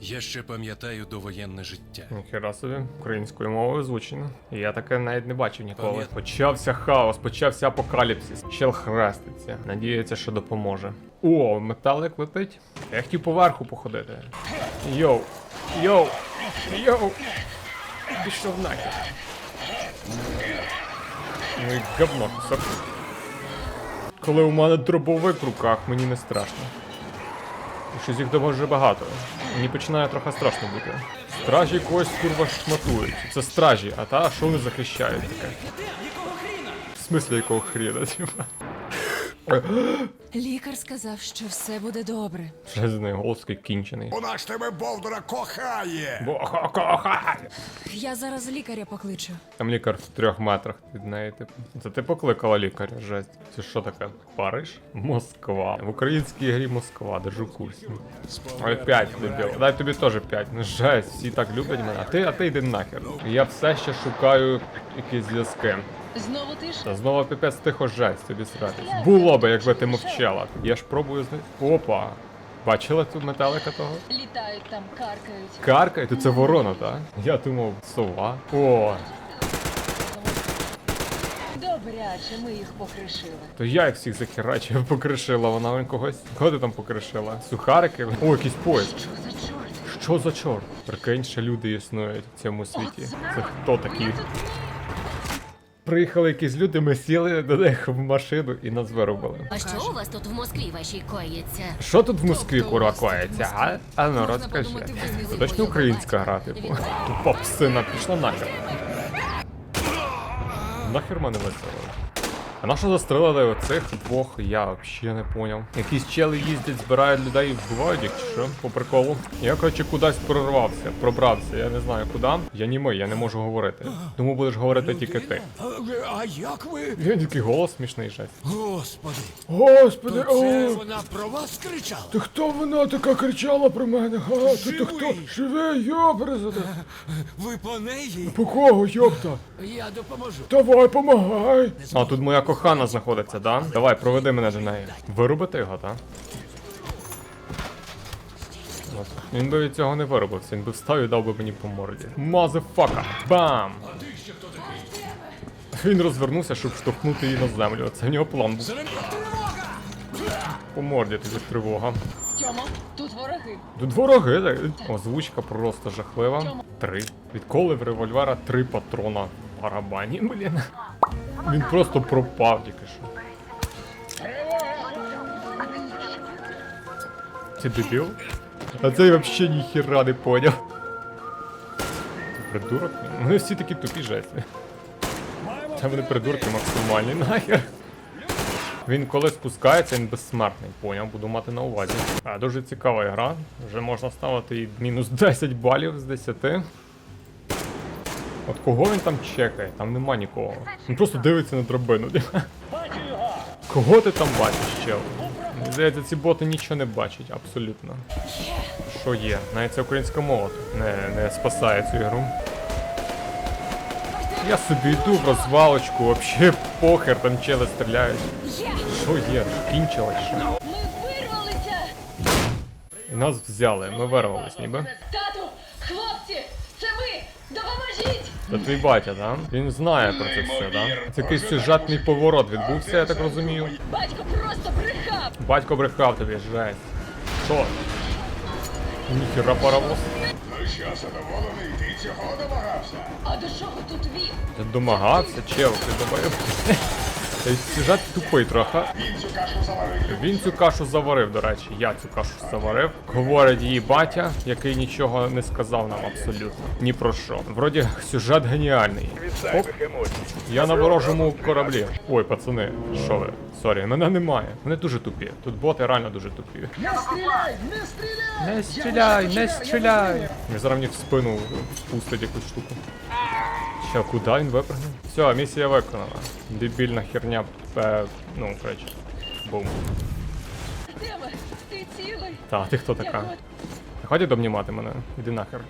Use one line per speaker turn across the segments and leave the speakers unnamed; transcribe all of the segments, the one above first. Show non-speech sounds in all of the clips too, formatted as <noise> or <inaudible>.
Я ще пам'ятаю довоєнне життя.
Ніхера собі, українською мовою озвучено. Я таке навіть не бачив ніколи.
Пам'ят-
Почався хаос, почався апокаліпсис. Щел хреститься. Надіється, що допоможе. О, металик летить. Я хотів поверху походити. Йоу, йоу, йоу. Пішов нахер. Ну і говно кусок. Коли у мене дробовик в руках, мені не страшно. Щось їх дуже багато. Мені починає трохи страшно бути. Стражі когось курва шматують. Це стражі, а та що вони захищають таке? В смислі якого хріна, типа?
Лікар сказав, що все буде добре.
Що з неї голос кінчений.
Вона ж тебе Бовдора кохає!
Бога кохай!
Я зараз лікаря покличу.
Там лікар в трьох метрах від неї, типу. Це ти покликала лікаря, жесть. Це що таке? Париж? Москва. В українській грі Москва, держу в курсі. Ой, п'ять, дебіл. Дай тобі теж п'ять. Ну жесть, всі так люблять мене. А ти, а ти йди нахер. Я все ще шукаю якісь зв'язки.
Знову ти ж?
Та знову піпець тихо жесть тобі сратись. Було би, якби ти мовчала. Я ж пробую знайти. Опа. Бачила тут металика того?
Літають там, каркають.
Каркає, то це ворона, так? Я думав, сова. О,
Добряче, ми їх покришили.
то я їх всіх захерачив, покришила вона вон когось. Кого ти там покришила? Сухарики? О, якийсь поїзд.
Що за чорт?
Що за чорт? Прикинь, ще люди існують в цьому світі. Це хто такі? Приїхали якісь люди, ми сіли до них в машину і нас вирубили.
А що у вас тут в Москві вашій коїться?
Що тут в Москві
курва,
коїться, а? А ну розкажи. точно українська гра, типу. Тупа псина пішла нахер. Нахер мене весело. А на що застрелили оцих двох, я взагалі не поняв. Якісь чели їздять, збирають людей і вбивають їх, чи що? По приколу. Я, коротше, кудись прорвався, пробрався, я не знаю куди. Я німий, я не можу говорити. Тому будеш говорити тільки ти.
А, а як ви?
Він такий голос смішний жесть.
Господи,
Господи,
то це вона про вас кричала?
Ти хто вона така кричала про мене? Га, ти, ти хто?
Живий.
Живий, йобрезати.
Ви по неї?
По кого, йопта?
Я допоможу.
Давай, помагай. А тут моя кохана знаходиться, да? Давай, проведи мене до неї. Вирубити його, так? Він би від цього не виробився, він би встав і дав би мені по морді. Мазефака! Бам! Він розвернувся, щоб штовхнути її на землю. Це в нього план був. По морді тобі тривога.
Вороги.
Тут вороги, так. Озвучка просто жахлива. Три. Відколи в револьвера три патрона в барабані, блін. Він просто пропав тільки що. Ти дебіл? А цей взагалі ніхіра не поняв. Ти придурок? Вони всі такі тупі жесті. Та вони придурки максимальні нахер. Він коли спускається, він безсмертний, поняв, буду мати на увазі. А, дуже цікава гра. Вже можна ставити їй мінус <laughs> 10 балів з 10. От кого він там чекає? Там нема нікого. Він просто дивиться на драбину. <laughs> Кого ти там бачиш, чел? Мені здається, ці боти нічого не бачать, абсолютно. Що є? Навіть ця українська мова тут не, не спасає цю ігру. Я собі йду в розвалочку, вообще похер, там чели стріляють. Що є? Кінчилось що?
Ми вирвалися!
І нас взяли, ми вирвались ніби.
Тату! Хлопці! Це ми! Допоможіть!
Це твій батя, да? Він знає про це все, да? Це якийсь сюжетний поворот відбувся, я так розумію.
Батько просто брехав!
Батько брехав тобі, жесть. Що? Ніхіра паровоз.
Ну що, задоволений, ти цього домагався?
А до чого тут він?
Ти домагався, чел, ти добавив. Сюжет тупий трохи.
Він цю кашу заварив.
Він цю кашу заварив, до речі, я цю кашу заварив. Говорить її батя, який нічого не сказав нам абсолютно. Ні про що. Вроді сюжет геніальний. Оп. Я на ворожому кораблі. Ой, пацани, що ви? Сорі, мене немає. Вони дуже тупі. Тут боти реально дуже тупі.
Не стріляй, не стріляй!
Не стріляй, не стріляй! Він зараз мені в спину впустить якусь штуку. Що, куди він випрыгнув? Все, місія виконана. Дебільна херня. Е, ну, коротше. Бум.
Ти цілий?
Та, ти хто така?
Я от-
обнімати мене, іди нахер.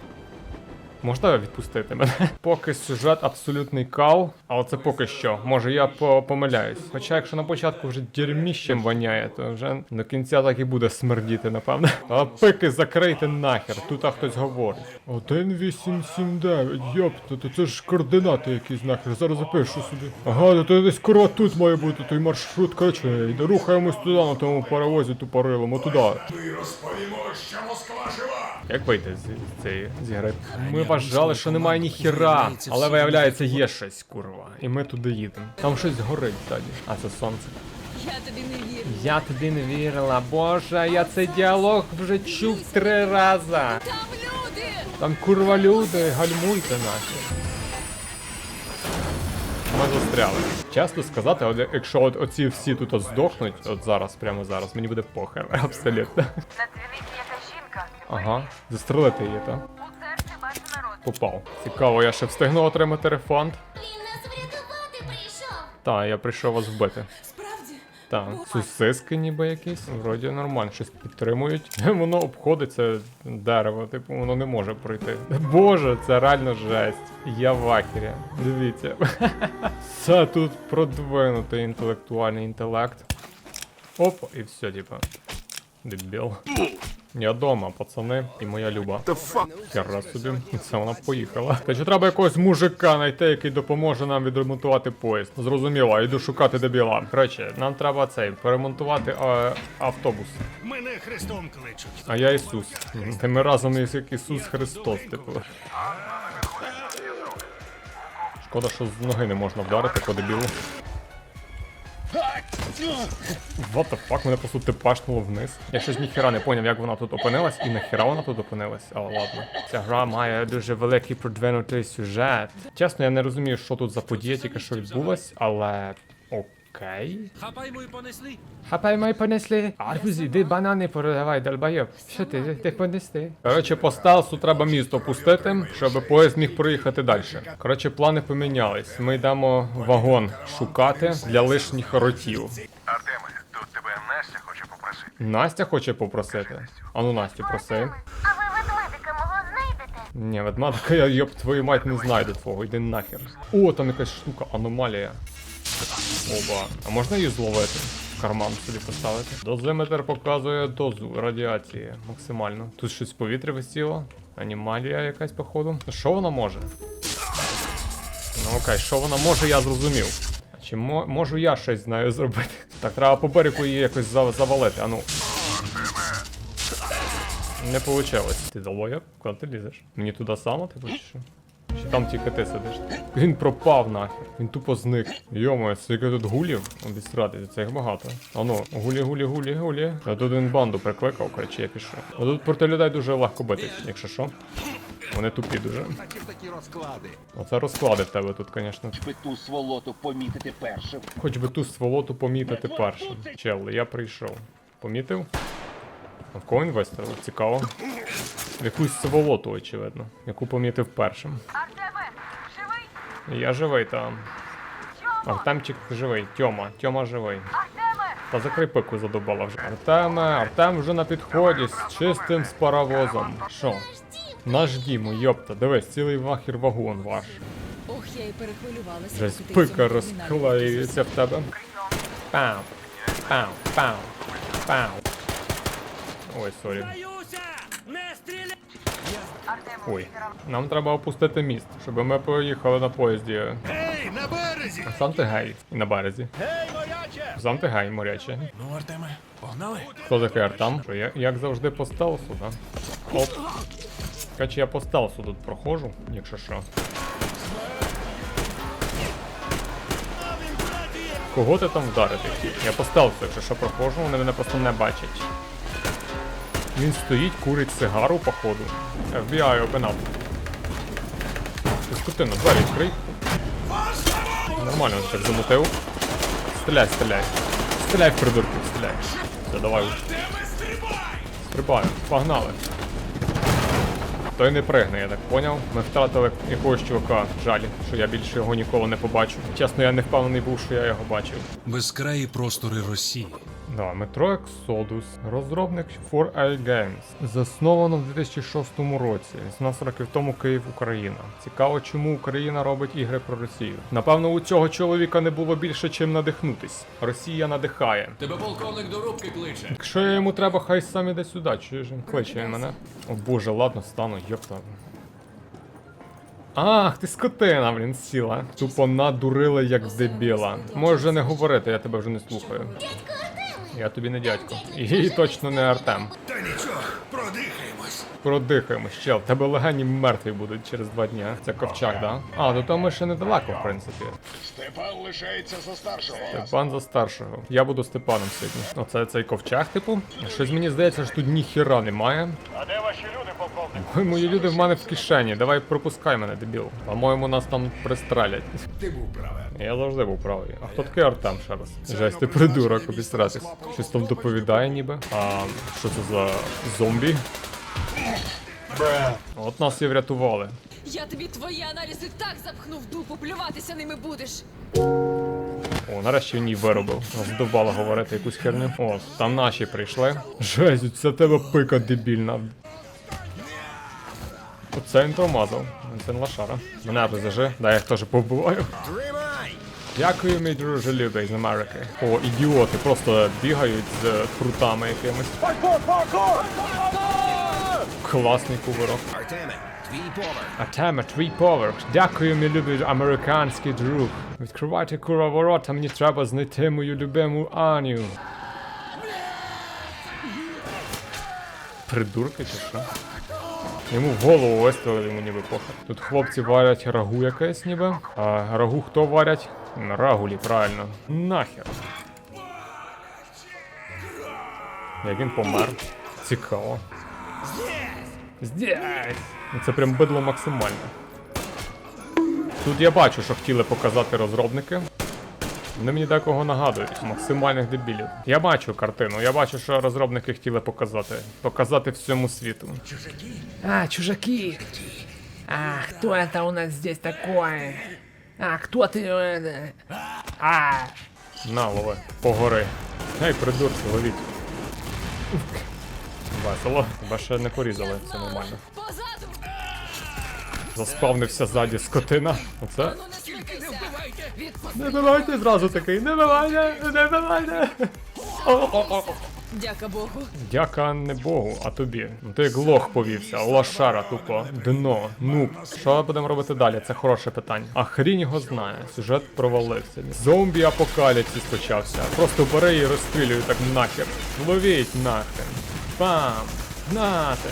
Можна відпустити мене? <laughs> Поки сюжет абсолютний кал, але це поки що. Може я по- помиляюсь. Хоча якщо на початку вже дерьміщем воняє, то вже до кінця так і буде смердіти, напевно. <laughs> А пики закрийте нахер, тут а хтось говорить. 1879, йопта, то це ж координати якісь нахер, зараз запишу собі. Ага, то, десь корова тут має бути, той маршрут, коротше, йде, рухаємось туди на тому паровозі тупорилому, туди.
Ми розповімо, що Москва жива.
Як вийти з, з цієї з? Ми вважали, що немає ні хіра, але виявляється, є щось, курва. І ми туди їдемо. Там щось горить далі. А це сонце.
Я тобі не вірю.
Я тобі не вірила, боже, я цей діалог вже чув три рази.
Там люди!
Там курва люди, гальмуйте нахер. Ми застряли. Чесно сказати, от якщо от оці всі тут от здохнуть, от зараз, прямо зараз, мені буде похер, <laughs> абсолютно.
На дзвіниці яка жінка.
Ага, застрелити її, так? Попав. Цікаво, я ще встигну отримати рефанд.
Він нас врятувати прийшов.
Так, я прийшов вас вбити.
Справді?
Так, сосиски ніби якісь. Вроді нормально, щось підтримують. <laughs> Воно обходиться дерево, типу, воно не може пройти. Боже, це реально жесть. Я в ахері. Дивіться. <laughs> Це тут продвинутий інтелектуальний інтелект. Оп, і все, типа. Дебіл. Я дома, пацани, і моя люба. Хера собі, це вона поїхала. Та чи треба якогось мужика знайти, який допоможе нам відремонтувати поїзд? Зрозуміло, йду шукати дебіла. Коротше, нам треба цей перемонтувати е, автобус.
Мене Христом кличуть.
А я Ісус. Та ми разом із як Ісус Христос, типу. Шкода, що з ноги не можна вдарити по дебілу. What the fuck, мене просто тепашнуло вниз. Я щось ніхера не поняв, як вона тут опинилась і нахера вона тут опинилась, але ладно. Ця гра має дуже великий продвинутий сюжет. Чесно, я не розумію, що тут за подія, тільки що відбулась, але окей.
Хапаймо і понесли.
Хапай май понесли. Арбуз, іди банани продавай, долбайоб. Що ти, ти понести? Коротше, по стелсу треба місто пустити, щоб поїзд міг проїхати далі. Коротше, плани помінялись. Ми йдемо вагон шукати для лишніх ротів.
Артеме, тут тебе Настя хоче попросити.
Настя хоче попросити. Ану, Настю, проси.
А ви ведмедика мого знайдете?
Ні, ведмедика я йоб твою мать не знайду твого, йди нахер. О, там якась штука, аномалія. Оба. А можна її зловити? Карман собі поставити. Дозиметр показує дозу радіації максимально. Тут щось в повітрі висіло. Анімалія якась, походу. Ну, Що вона може? Ну окей, що вона може, я зрозумів. А чи мо- можу я щось з нею зробити? Так, треба по берегу її якось зав- завалити, а ну. Не получилось. Ти долбоєб? Куди ти лізеш? Мені туди само, чи що? Чи там тільки ти сидиш? Він пропав нахер. Він тупо зник. Йомо, скільки тут гулів обістрати, це їх багато. Ану, гулі, гулі, гулі, гулі. Я тут він банду прикликав, коротше, я пішов. А тут проти людей дуже легко битись, якщо що. Вони тупі дуже.
такі розклади.
Оце розклади в тебе тут, звісно.
Хоч би ту сволоту помітити першим.
Хоч би ту сволоту помітити першим. Чел, я прийшов. Помітив? А в кого він вистрілив? Цікаво. В якусь сволоту, очевидно, яку помітив першим.
Артеме, живий?
Я живий там. Артемчик живий. Тьома, Тьома живий.
Артеме,
Та закрий пику задобала вже. Артеме, Артем вже на підході з чистим з паровозом. Що? Наш дім, йопта, дивись, цілий вахір вагон ваш.
Ох, я і перехвилювалася.
Вже пика розклеюється в тебе. Пау, пау, пау, пау. Ой, сорі. Ой. Нам треба опустити міст, щоб ми поїхали на поїзді.
Ей, на березі!
Сам ти гай і на березі.
Гей, моряче!
Сам ти гай, моряче.
Ну, Артеме, погнали?
Хто такий Артам? Що я, як завжди по стелсу, да? Оп. Короче, я по стелсу тут проходжу, якщо що. Кого ти там вдарити? Я по стелсу, якщо що проходжу, вони мене просто не бачать. Він стоїть, курить сигару, походу. FBI, open up. Ти скотина, двері відкрий. Нормально, він так замутив. Стріляй, стріляй. Стріляй в придурків, стріляй. Все, давай. Стрибаю, погнали. Той не пригне, я так поняв. Ми втратили якогось чувака. Жаль, що я більше його ніколи не побачу. Чесно, я не впевнений був, що я його бачив.
Безкраї простори Росії.
Да, Metro Exodus, розробник 4A Games. Засновано в 2006 році. 18 років тому Київ, Україна. Цікаво, чому Україна робить ігри про Росію. Напевно, у цього чоловіка не було більше чим надихнутись. Росія надихає.
Тебе полковник до рубки кличе.
Якщо йому треба, хай сам іде сюди. Чуєш? Кличе він мене. О боже, ладно, стану, йопта. Ах, ти скотина, блін, сіла. Тупо надурила як дебіла. Можеш вже не говорити, я тебе вже не слухаю.
Дядько!
Я тобі не дядько. І точно не Артем.
Та нічого, продихаємось.
Продихаємо, ще. В тебе легені мертві будуть через два дні. Це ковчак, да? А, до того ми ще недалеко, в принципі.
Степан лишається за старшого.
Степан за старшого. Я буду Степаном сьогодні. Оце цей ковчак, типу. Щось мені здається, що тут ніхіра немає.
А де ваші люди, полковник?
Ой, мої люди в мене в кишені. Давай пропускай мене, дебіл. По-моєму, нас там пристрелять.
Ти був правий.
Я завжди був правий. А хто такий Артем ще раз? Жесть, ти придурок обістратись. Щось там доповідає ніби. А що це за зомбі? От нас і врятували.
Я тобі твої аналізи так запхну в дупу, плюватися ними будеш.
О, нарешті він її виробив. Здобало говорити якусь херню. О, там наші прийшли. Жесть, це тебе пика дебільна. Оце він промазав. Це не лошара. Мене обзажи, дай я їх теж.
Тримай!
Дякую, мій друже любий з Америки. О, ідіоти просто бігають з фрутами якимись. Класний кувирок.
Артеме, твій поверх.
Дякую, мій любий американський друг. Відкривайте кура ворота, мені треба знайти мою любиму Аню. Придурки чи що? Йому в голову вистрелили, йому ніби похер. Тут хлопці варять рагу якесь ніби. А рагу хто варять? Рагулі, правильно. Нахер. Як він помер. Цікаво. Здесь! Ну, Це прям бидло максимально. Тут я бачу, що хотіли показати розробники. Вони мені декого нагадують, максимальних дебілів. Я бачу картину, я бачу, що розробники хотіли показати. Показати всьому світу.
А, чужаки. А, кто это у нас здесь такое? А, кто ты? э, А,
На, лови, погори. Гей, придурки, ловіть. Весело. Тебе ще не порізали, це нормально. Заспавнився ззаді скотина. Оце.
Не слухайся! Відпусти!
Не бивайте зразу такий, не бивайте, не бивайте.
Дяка Богу.
Дяка не Богу, а тобі. Ну, Ти як лох повівся, лошара тупо. Дно. Ну, що будемо робити далі? Це хороше питання. А хрінь його знає. Сюжет провалився. Зомбі апокаліпсис почався. Просто бери і розстрілюй так нахер. Ловіть нахер. Бам! Нате.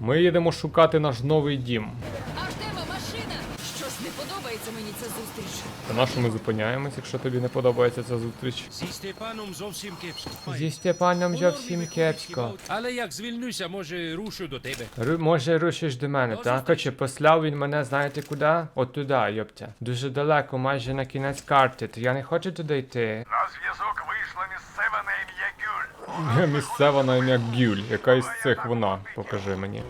Ми їдемо шукати наш новий дім.
Артема, машина! Щось не подобається мені ця зустріч.
Та на що ми зупиняємось, якщо тобі не подобається ця зустріч?
Зі Степаном зовсім кепсько.
Зі Степаном зовсім кепсько.
Але як звільнюся, може рушу до тебе.
Ру, може рушиш до мене, так? Хоче послав він мене, знаєте куди? От туди, йоптя. Дуже далеко, майже на кінець карти, то я не хочу туди йти.
На зв'язок вийшла місцева на ім'я Гюль. <laughs>
Місцева на ім'я Гюль. Яка із цих вона? Покажи мені.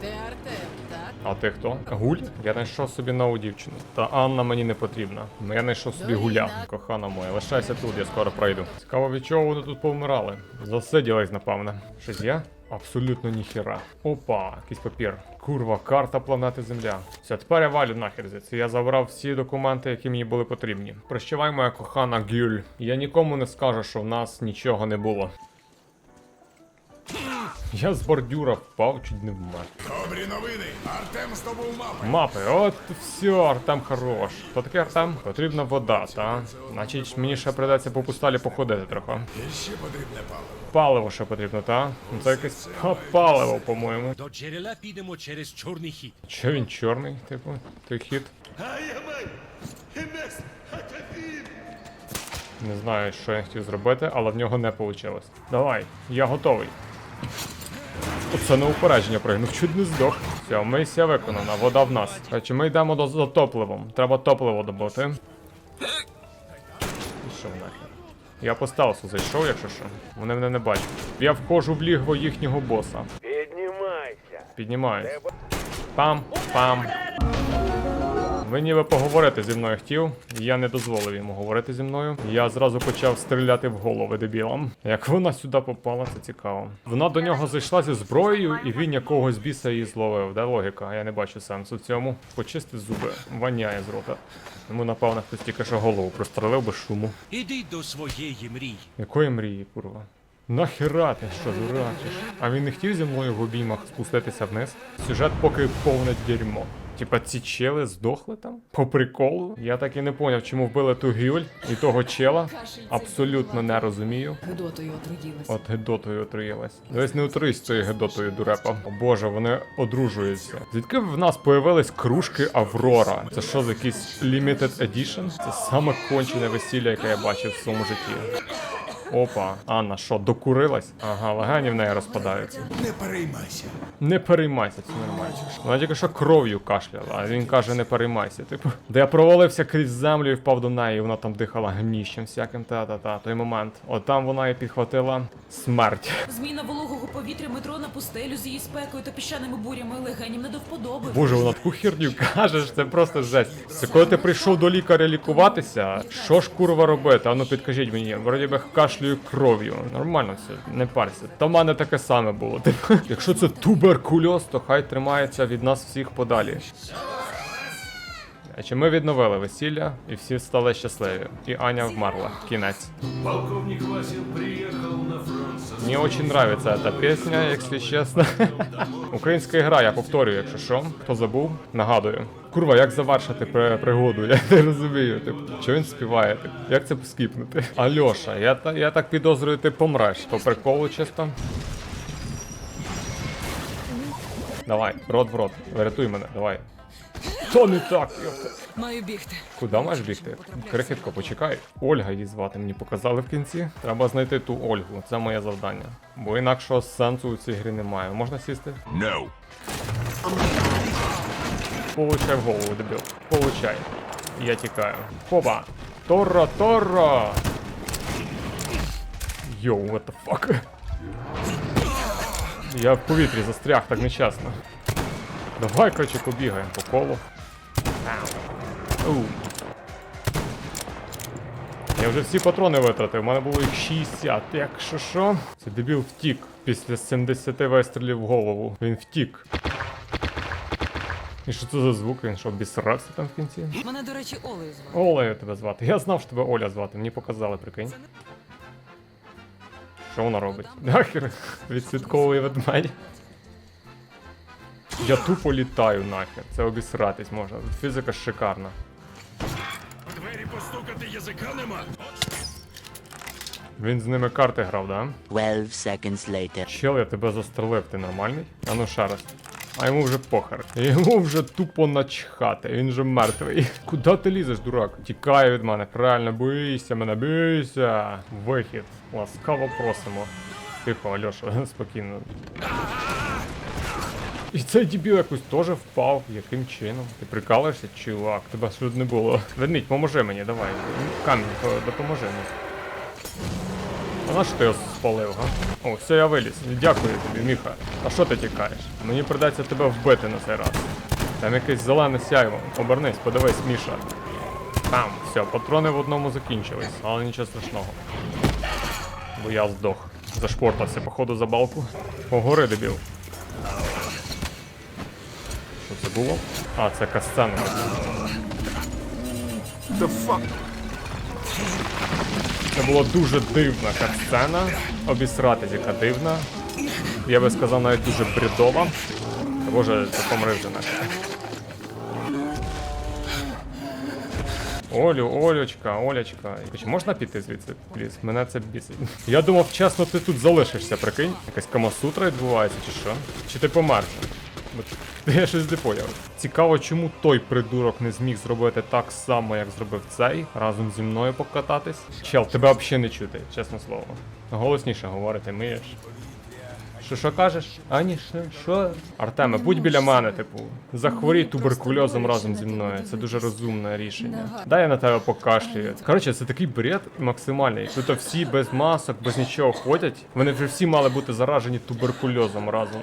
А ти хто? Гуль? Я знайшов собі нову дівчину. Та Анна мені не потрібна. Ну, Я знайшов собі гуля. Кохана моя, лишайся тут, я скоро пройду. Цікаво, від чого вони тут повмирали. Засиділись, напевне. Щось є? Абсолютно ніхіра. Опа, якийсь папір. Курва, карта планети Земля. Все, тепер я валю нахер звідси. Я забрав всі документи, які мені були потрібні. Прощавай, моя кохана Гюль. Я нікому не скажу, що в нас нічого не було. Я з бордюра впав, чуть не вмер.
Добрі новини. Артем здобув мапи.
Мапи, от все, Артем хорош. Хто такий Артем? Потрібна вода, та? Значить, мені ще придеться по пусталі походити трохи.
І ще потрібне паливо.
Паливо ще потрібно, та? Ну це якесь ха, паливо, по-моєму.
До джерела підемо через чорний хід.
Що він чорний, типу, той хід? Не знаю, що я хотів зробити, але в нього не вийшло. Давай, я готовий. Оце на упередження пригнув, чуть не здох. Все, мисія виконана, вода в нас. Короче, ми йдемо до, за топливом. Треба топливо добути. Пішов нахер. Я по стелсу зайшов, якщо що. Вони мене не бачать. Я вхожу в лігво їхнього боса. Піднімайся. Піднімаюсь. Пам, пам. Він ніби поговорити зі мною хотів. Я не дозволив йому говорити зі мною. Я зразу почав стріляти в голови дебілам. Як вона сюди попала, це цікаво. Вона до нього зайшла зі зброєю, і він якогось біса її зловив. Де логіка? Я не бачу сенсу в цьому. Почисти зуби, воняє з рота. Йому, напевно, хтось тільки що голову прострелив без шуму.
Іди до своєї мрії.
Якої мрії, курва? Нахера ти що, дурачиш? А він не хотів зі мною в обіймах спуститися вниз? Сюжет поки повне дерьмо. Типа ці чели здохли там? По приколу? Я так і не поняв, чому вбили ту гюль і того чела. Абсолютно не розумію.
Гедотою отруїлась.
От гедотою отруїлась. Дивись, не отруїсь цією гедотою дурепа. О боже, вони одружуються. Звідки в нас появились кружки Аврора? Це що за якийсь limited edition? Це саме кончене весілля, яке я бачив в своєму житті. Опа, Анна, що, докурилась? Ага, легені в неї розпадаються.
Не переймайся.
Не переймайся, це нормально. Вона тільки що кров'ю кашляла, а він каже, не переймайся. Типу, де я провалився крізь землю і впав до неї, і вона там дихала гніщем всяким та-та-та. Той момент. От там вона і підхватила смерть.
Зміна вологого повітря метро на пустелю з її спекою та піщаними бурями легеням не до вподоби.
Боже, вона таку херню кажеш, це просто жесть. Це коли ти прийшов до лікаря лікуватися, що ж курва робити? Ану підкажіть мені, вроді би кашлюю кров'ю. Нормально все, не парся. Та в мене таке саме було. Типу, якщо це туберкульоз, то хай тримається від нас всіх подалі. А чи ми відновили весілля і всі стали щасливі. І Аня вмерла. Кінець.
Полковник Васин приїхав на фронт.
Мені дуже нравится эта пісня, якщо чесно. <laughs> Українська гра, я повторюю, якщо що. Хто забув, нагадую. Курва, як завершити пригоду? <laughs> Я не розумію. Типу, що він співає? Типу, як це скіпнути? Альоша, я, та, я так підозрюю, ти помреш. По приколу чисто. Давай, рот в рот. Врятуй мене, давай. То не так.
Маю бігти.
Куди маєш бігти? Крихітко, почекай. Ольга її звати, мені показали в кінці. Треба знайти ту Ольгу, це моє завдання. Бо інакшого сенсу у цій грі немає. Можна сісти?
No.
Получай в голову, дебіл. Получай. Я тікаю. Опа! Торро, Торро! Йоу, what the fuck? Я в повітрі застряг, так нечесно. Давай, короче, побігаємо по колу. Оу. Я вже всі патрони витратив, у мене було їх 60. Якщо що, це дебіл втік після 70 вистрілів в голову. Він втік. І що це за звук? Він що, обісрався там в кінці?
Мене, до речі, Олею звати.
Олею тебе звати. Я знав, що тебе Оля звати, мені показали, прикинь. Що вона робить? Нахер відсвітковує ведмедь. Я тупо літаю нахер. Це обісратись можна. Фізика шикарна.
Двері постукати язика нема.
Він з ними карти грав, да?
12 seconds later.
Чел, я тебе застрелив, ти нормальний? А ну ще раз. А йому вже похер. Йому вже тупо начхати, він же мертвий. <laughs> Куди ти лізеш, дурак? Тікай від мене, правильно, бийся мене, бийся. Вихід. Ласкаво просимо. Тихо, Альоша, <laughs> спокійно. І цей дебіл якось теж впав. Яким чином? Ти прикалуєшся, чувак? Тебе ж тут не було. Ведмідь, поможи мені, давай. Камінь, допоможи мені. А що ти спалив, га? О, все, я виліз. Дякую тобі, Міха. А що ти тікаєш? Мені придеться тебе вбити на цей раз. Там якесь зелене сяйво. Обернись, подивись, Міша. Там, все, патрони в одному закінчились, але нічого страшного. Бо я здох. Зашпортався, походу, за балку. Погори, дебіл. Було? А, це касцена.
The fuck?
Це була дуже дивна катсцена. Обісратись, яка дивна. Я би сказав, навіть дуже бредова. Та Боже, це помри вже нахер. Олю, Олечка, Олечка. Чи можна піти звідси, пліз? Мене це бісить. Я думав, чесно, ти тут залишишся, прикинь? Якась камасутра відбувається, чи що? Чи ти помер Я щось не поняв. Цікаво, чому той придурок не зміг зробити так само, як зробив цей, разом зі мною покататись. Чел, тебе взагалі не чути, чесне слово. Голосніше говорити вмієш. Що що кажеш? Ані, що? Що? Артеме, будь біля мене, типу. Захворій туберкульозом разом зі мною. Це дуже розумне рішення. Дай я на тебе покашлюю. Коротше, це такий бред максимальний. Тут всі без масок, без нічого ходять. Вони вже всі мали бути заражені туберкульозом разом.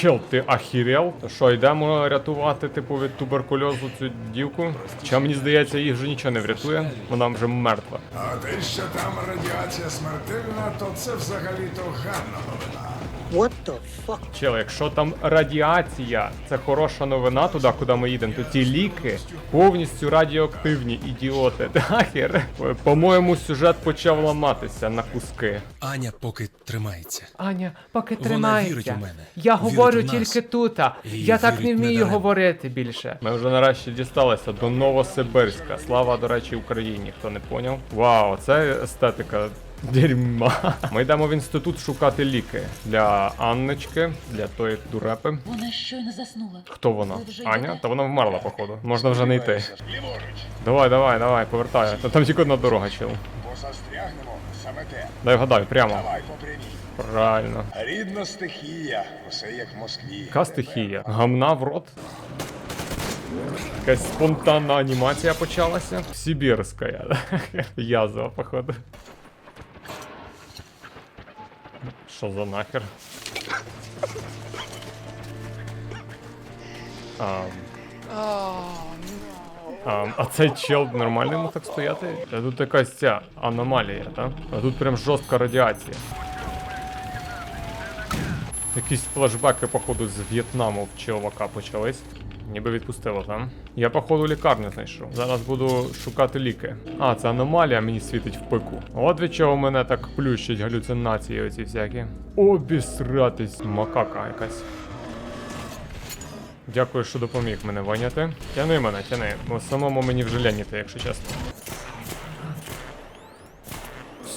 Чел, ти ахірел? Що, йдемо рятувати, типу, від туберкульозу цю дівку? Хоча мені здається, їх вже нічого не врятує? Вона вже мертва.
А те, що там радіація смертельна, то це взагалі-то гарна новина.
Чел, якщо там радіація, це хороша новина туди, куди ми їдемо, то ці ліки повністю радіоактивні, ідіоти. <laughs> Дахер. По-моєму, сюжет почав ламатися на куски.
Аня поки тримається.
Аня, поки
Вона
тримається.
вірить у мене.
Я
Вірить
говорю
у нас.
тільки тут. а.
І
Я так не
вірить
вмію
недаремно.
говорити більше.
Ми вже нарешті дісталися до Новосибирська. Слава, до речі, Україні, хто не поняв. Вау, це естетика. Дерьма. Ми йдемо в інститут шукати ліки для Анночки, для тої дурепи.
Вона щойно заснула.
Хто вона?
Ви вже
Аня?
йдете?
Та вона вмерла, походу. Можна вже не йти.
Ліворуч,
Давай, давай, давай, повертай. Та там тільки одна дорога, чил.
позастрягнемо саме те.
Дай вгадаю, прямо.
Давай.
Правильно.
Рідна стихія, усе як в Москві.
Яка стихія? Гамна в рот? Якась спонтанна анімація почалася. Сибірська. <laughs> Язва, походу. Що за нахер? А цей чел нормально йому так стояти? Та тут якась ця аномалія, так? А тут прям жорстка радіація. Якісь флешбеки, походу, з В'єтнаму в чувака почались. Ніби відпустило там. Я, походу, лікарню знайшов. Зараз буду шукати ліки. А, це аномалія мені світить в пику. От від чого мене так плющить галюцинації оці всякі. Обісратись, макака якась. Дякую, що допоміг мене виняти. Тяни мене, тяни, бо самому мені вже ляніти, якщо чесно.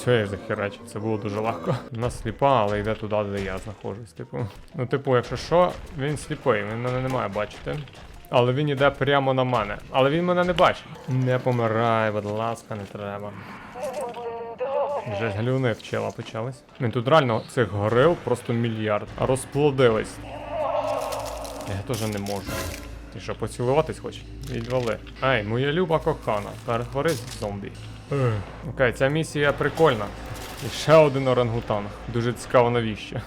Все, я захерачив, це було дуже легко. Вона сліпа, але йде туди, де я знаходжусь. Типу. Ну, типу, якщо що, він сліпий, він мене не має бачити. Але він іде прямо на мене. Але він мене не бачить. Не помирай, будь ласка, не треба. Вже глюни вчила почались. Він тут реально цих горил просто мільярд. Розплодились. Я теж не можу. Ти що, поцілуватись хочеш? Відвали. Ей, моя люба кохана, перетворись в зомбі. Окей, ця місія прикольна. І ще один орангутанг. Дуже цікаво навіщо.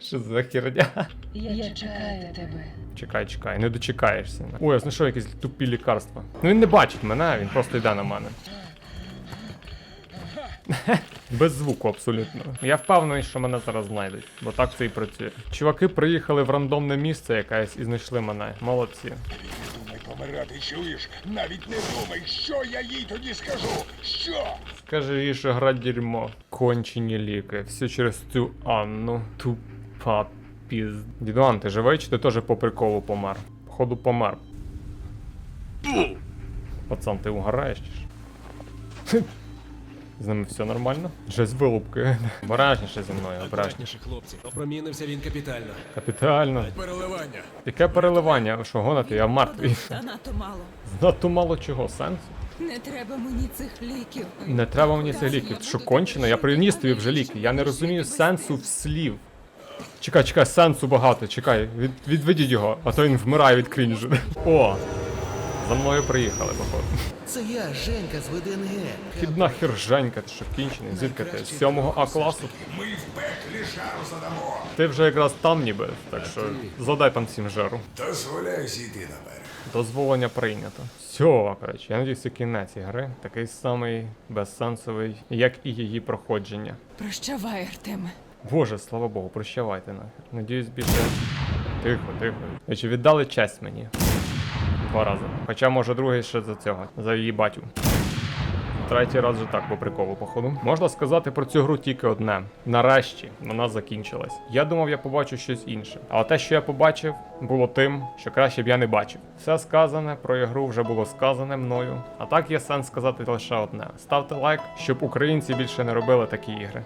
Що за херня?
Я чекаю тебе.
Чекай, чекай, не дочекаєшся. Ой, я знайшов якісь тупі лікарства. Ну він не бачить мене, він просто йде на мене. Без звуку абсолютно. Я впевнений, що мене зараз знайдуть, бо так це і працює. Чуваки приїхали в рандомне місце якесь і знайшли мене. Молодці.
Помирати, чуєш? Навіть не думай, що я їй тоді скажу. Що?
Скажи їй, що гра дерьмо. Кончені ліки. Все через цю Анну. Тупа піз. Дідуан, ти живий чи ти теж по приколу помер? Походу помер. Пацан, ти угораєш чи ж? <laughs> З ними все нормально? Щось вилупки. Обережніше зі мною, обережніше.
Хлопці. Опромінився він капітально.
Капітально.
Переливання.
Яке переливання? Що гонити? Я мертвий.
Та надто мало.
Надто мало чого, сенсу.
Не треба мені цих ліків.
Не треба мені цих ліків. Ти Що кончено? Я приніс тобі вже ліки. Я не розумію сенсу в слів. Чекай, чекай, сенсу багато. Чекай, від, відведіть його, а то він вмирає від крінжу. О! За мною приїхали, походу.
Це я, Женька з ВДНГ.
Під нахер Женька, ти що кінчений? Звідки ти? З 7 А класу?
Ми в пеклі жару задамо.
Ти вже якраз там ніби, так що задай там всім жару.
Дозволяю зійти на берег.
Дозволення прийнято. Все, коротше, я надіюсь, це кінець ігри. Такий самий безсенсовий, як і її проходження.
Прощавай, Артеме.
Боже, слава Богу, прощавайте нахер. Надіюсь, більше. Тихо, тихо. Чи віддали честь мені? Два рази. Хоча, може, другий ще за цього, за її батю. Третій раз вже так по приколу, походу. Можна сказати про цю гру тільки одне. Нарешті вона закінчилась. Я думав, я побачу щось інше. Але те, що я побачив, було тим, що краще б я не бачив. Все сказане про ігру вже було сказане мною. А так є сенс сказати лише одне: ставте лайк, щоб українці більше не робили такі ігри.